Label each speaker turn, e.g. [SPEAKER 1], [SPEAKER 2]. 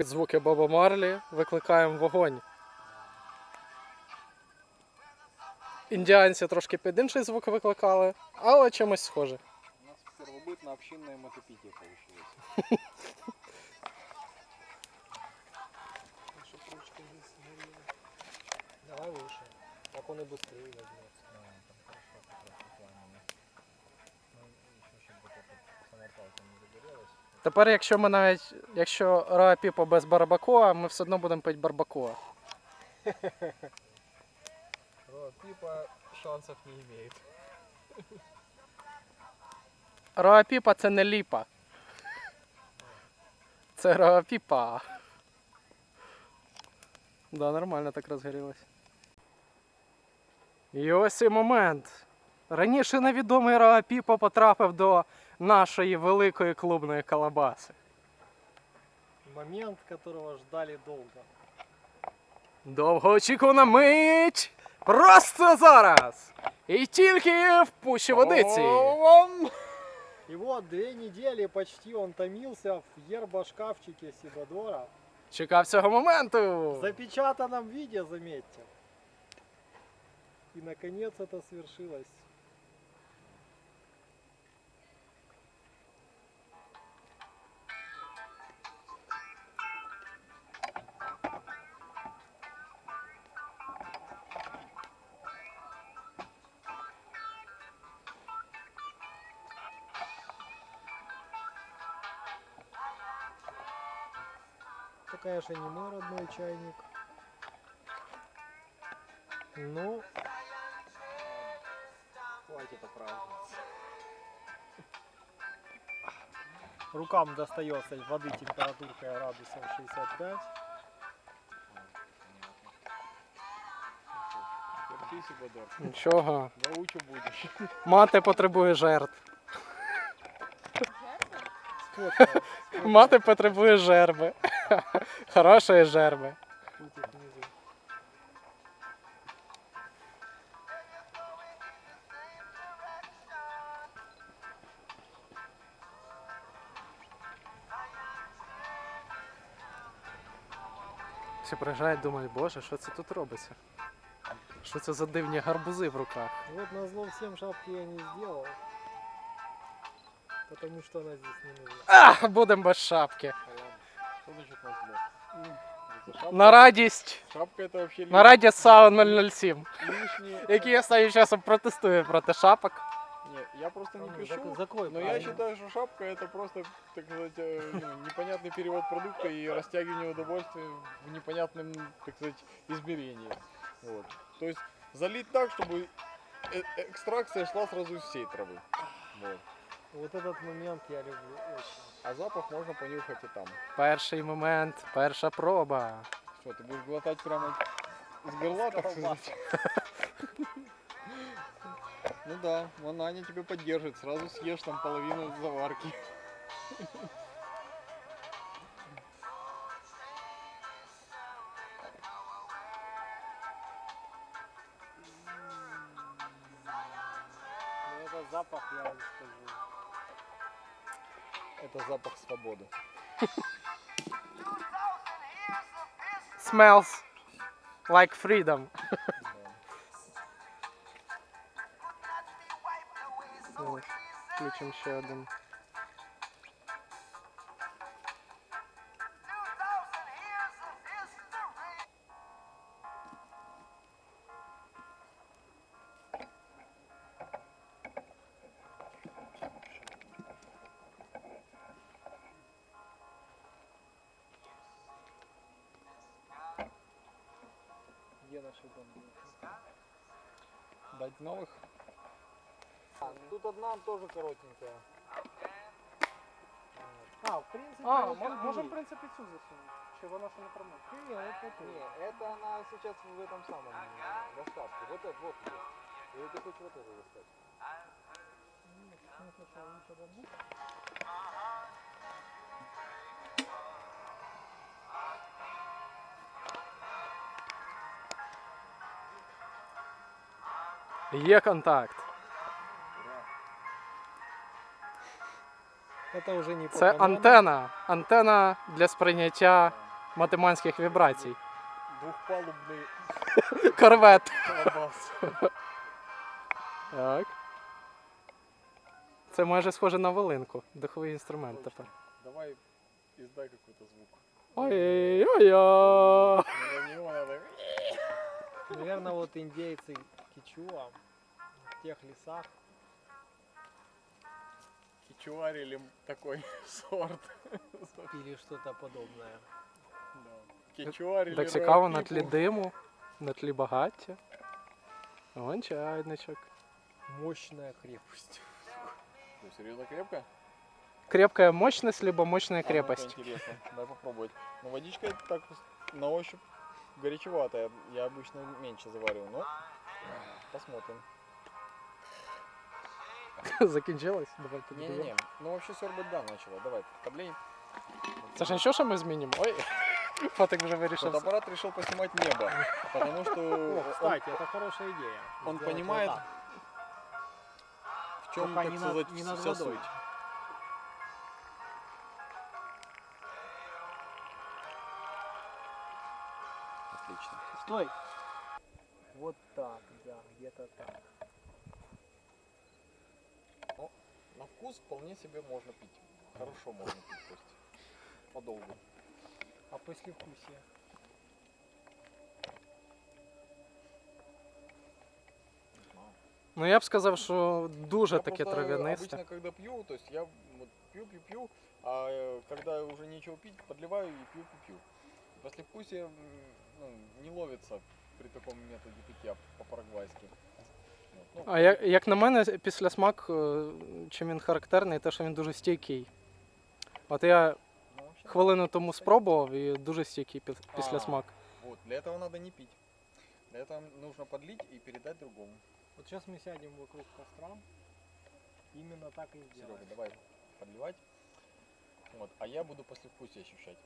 [SPEAKER 1] Під звуки Боба Марлі викликаємо вогонь. Індіанці трошки під інший звук викликали, але чимось схоже.
[SPEAKER 2] У нас первобытно общинное мотопитие получилось.
[SPEAKER 3] Давай выше. Так он и быстрее возьмется.
[SPEAKER 1] Тепер, якщо ми навіть, якщо Роа Піпо без барбакоа, ми все одно будемо пити барбакоа.
[SPEAKER 3] Пипа шансов не имеет.
[SPEAKER 1] Роа Піпа це не ліпа. Це Роа Піпа. Да, нормально так розгорілось. І ось і момент. Раніше невідомий Роа Піпа потрапив до нашої великої клубної колобаси.
[SPEAKER 3] Момент, которого ждали долго.
[SPEAKER 1] Довгоочікувана мить! Просто зараз! І тільки в пущі водиці.
[SPEAKER 3] И вот две недели почти он томился в ербо-шкафчике Сибадора.
[SPEAKER 1] Чекав цього
[SPEAKER 3] В
[SPEAKER 1] моменту.
[SPEAKER 3] запечатанном виде, заметьте. И наконец это свершилось. Конечно, не мой родной чайник. Ну,
[SPEAKER 2] Хватит оправдываться.
[SPEAKER 3] рукам достается воды температуркой градусов 65.
[SPEAKER 2] Терпись, Бадар.
[SPEAKER 1] Нічого.
[SPEAKER 2] Научу будешь.
[SPEAKER 1] Мати потребує жертв.
[SPEAKER 3] Сфоткал.
[SPEAKER 1] Мати потребує жерби. Хорошої жерби. Всі приїжджають, думають, боже, що це тут робиться? Що це за дивні гарбузи в руках?
[SPEAKER 3] Вот на зло всем шапки я не сделал. Потому что она здесь не нужна.
[SPEAKER 1] А, будемо без шапки.
[SPEAKER 2] Что значит на зло? Это шапка,
[SPEAKER 1] На радість.
[SPEAKER 2] шапка это вообще
[SPEAKER 1] На радість САУ 007,
[SPEAKER 2] лишнее.
[SPEAKER 1] який останнім часом протестує проти шапок.
[SPEAKER 2] Не, я просто не
[SPEAKER 3] Ну,
[SPEAKER 2] пишу.
[SPEAKER 3] зак- закрой
[SPEAKER 2] Но я
[SPEAKER 3] правильно.
[SPEAKER 2] считаю, что шапка это просто, так сказать, э, ну, непонятный перевод продукта и растягивание удовольствия в непонятном, так сказать, измерении. Вот. То есть залить так, чтобы э- экстракция шла сразу из всей травы. Вот.
[SPEAKER 3] Вот этот момент я люблю очень.
[SPEAKER 2] А запах можно понюхать и там.
[SPEAKER 1] Перший момент, перша проба.
[SPEAKER 2] Что, ты будешь глотать прямо с горла, так сказать? Ну да, вон Аня тебя поддержит, сразу съешь там половину заварки.
[SPEAKER 3] Ну, это запах, я вам скажу.
[SPEAKER 2] Это запах свободы.
[SPEAKER 1] Smells like freedom. Ось, Включимо ще один.
[SPEAKER 2] Дать новых? Тут одна тоже коротенькая.
[SPEAKER 3] А, в принципе,
[SPEAKER 1] А, можемо,
[SPEAKER 3] такие.
[SPEAKER 1] в принципі, цю засунути. Чи вона ще не промокла?
[SPEAKER 3] Не, это.
[SPEAKER 2] Не, это она сейчас в этом самом э, доставке. Вот этот вот есть. Или ты хочешь вот это достать?
[SPEAKER 1] Є контакт.
[SPEAKER 3] Это уже не по
[SPEAKER 1] Це
[SPEAKER 3] командам.
[SPEAKER 1] антена. Антена для сприйняття матеманських вібрацій.
[SPEAKER 2] Двухпалубный
[SPEAKER 1] Корвет.
[SPEAKER 2] колобас.
[SPEAKER 1] Так. Це майже схоже на волинку. Духовий інструмент тепер.
[SPEAKER 2] Давай издай какой-то звук.
[SPEAKER 1] Ой-ой-ой.
[SPEAKER 2] На него надо...
[SPEAKER 3] Наверное, вот индейцы Кичуа в тех лесах
[SPEAKER 2] Кичуарили такой сорт.
[SPEAKER 3] пили что-то подобное.
[SPEAKER 2] Да. Кичуарили
[SPEAKER 1] Так цікаво на
[SPEAKER 2] рэп-пипу.
[SPEAKER 1] тлі диму, на тлі багаття. Вон чайничок.
[SPEAKER 3] Мощная крепость.
[SPEAKER 2] Что, серьезно крепко?
[SPEAKER 1] Крепкая мощность, либо мощная
[SPEAKER 2] А, ну-ка,
[SPEAKER 1] крепость.
[SPEAKER 2] интересно. Дай попробовать. Ну, водичка так на ощупь горячеватая. Я обычно меньше завариваю, но посмотрим.
[SPEAKER 1] Закінчилось? Давайте додаємо.
[SPEAKER 2] Не-не-не. Ну, вообще сорбать да начала. Давай, подлей.
[SPEAKER 1] Це ж нічого, що ми змінимо? Ой, фотик вже вирішив.
[SPEAKER 2] Фотоаппарат решил поснимать небо, потому что
[SPEAKER 3] О,
[SPEAKER 2] он-
[SPEAKER 3] кстати, это хорошая идея.
[SPEAKER 2] он
[SPEAKER 3] Сделать
[SPEAKER 2] понимает,
[SPEAKER 3] вот так.
[SPEAKER 2] в чем,
[SPEAKER 3] Только
[SPEAKER 2] так
[SPEAKER 3] не над-
[SPEAKER 2] сказать,
[SPEAKER 3] не над
[SPEAKER 2] вся
[SPEAKER 3] водой.
[SPEAKER 2] суть. Отлично.
[SPEAKER 3] Стой! Вот так, да, где-то так.
[SPEAKER 2] На вкус вполне себе можно пить. Хорошо можно пить, то есть подолгу.
[SPEAKER 3] А послевкусие?
[SPEAKER 2] Не знаю.
[SPEAKER 1] Ну я б сказав, що дуже
[SPEAKER 2] Я
[SPEAKER 1] таке трав'янисте.
[SPEAKER 2] Обычно, когда пью, то есть я вот пью, пью, пью, а э, когда уже нечего пить, подливаю и пью, пью, пью. Послевкусие ну, не ловится при таком методе питья по-парагвайски. Вот, ну,
[SPEAKER 1] А як, як на мене, після смак, е, чим він характерний, те, що він дуже стійкий. От я
[SPEAKER 2] ну, вообще,
[SPEAKER 1] хвилину тому спробував і дуже стійкий піс- після
[SPEAKER 2] А.
[SPEAKER 1] смак.
[SPEAKER 2] Вот, для этого надо не пить. Для этого нужно подлить и передать другому.
[SPEAKER 3] Вот сейчас мы сядем вокруг костра. Именно так и
[SPEAKER 2] Серега,
[SPEAKER 3] сделаем.
[SPEAKER 2] давай подливать. Вот, а я буду послевкусие ощущать.